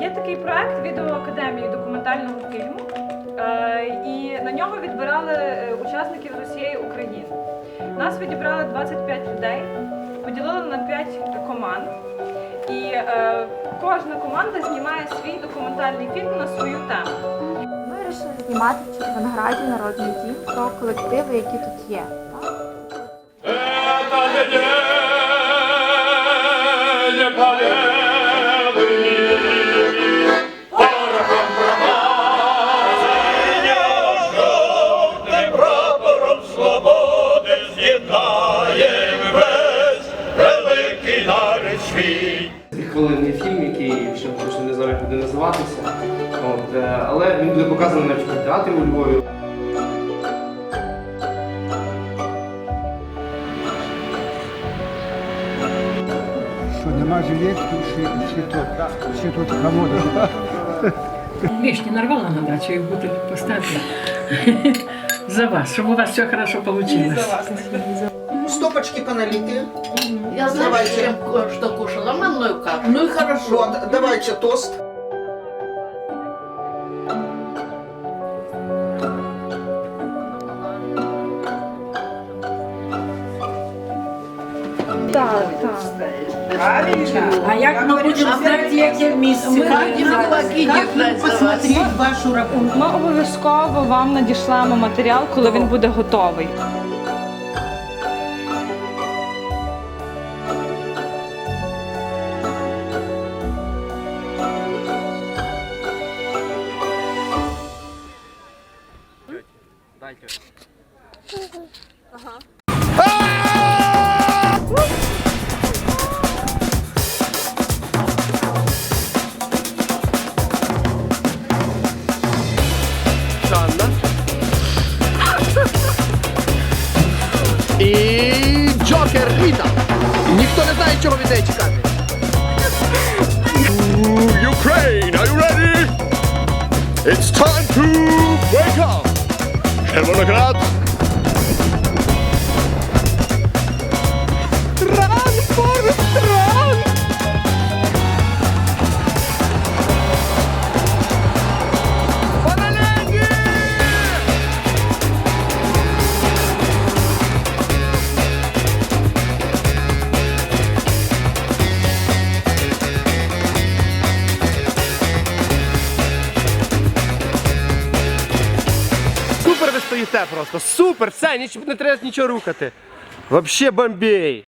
Є такий проект відеоакадемії документального фільму, е, і на нього відбирали е, учасників з усієї України. Нас відібрали 25 людей, поділили на 5 команд. І е, кожна команда знімає свій документальний фільм на свою тему. Ми вирішили знімати в Червонограді народний дім про колективи, які тут є. так? Свій. Фільм, який ще точно не знаю, як називатися. От, е, але він буде показаний на театрі у Львові. Що нема жилетки, ще, ще тут, ще тут комода. Вещь не нарвала на дачу, их буду поставить за вас, чтобы у вас все хорошо получилось. Стопочки поналиты. Я знаю, Давайте. чем что кушала, манную кашу. Ну и хорошо. Вот, давайте тост. А як ми будемо знати, яке місце? Держать за вас. вашу работу. Ми обов'язково вам надішлемо матеріал, коли він буде готовий. Жанна. І Джокер Ріта. Ніхто не знає, чого від неї чекати. Ukraine, are you ready? It's time to wake up. Червоноград. Ран, Стоїте просто, супер, все, не треба нічого рухати. Вообще бомбей.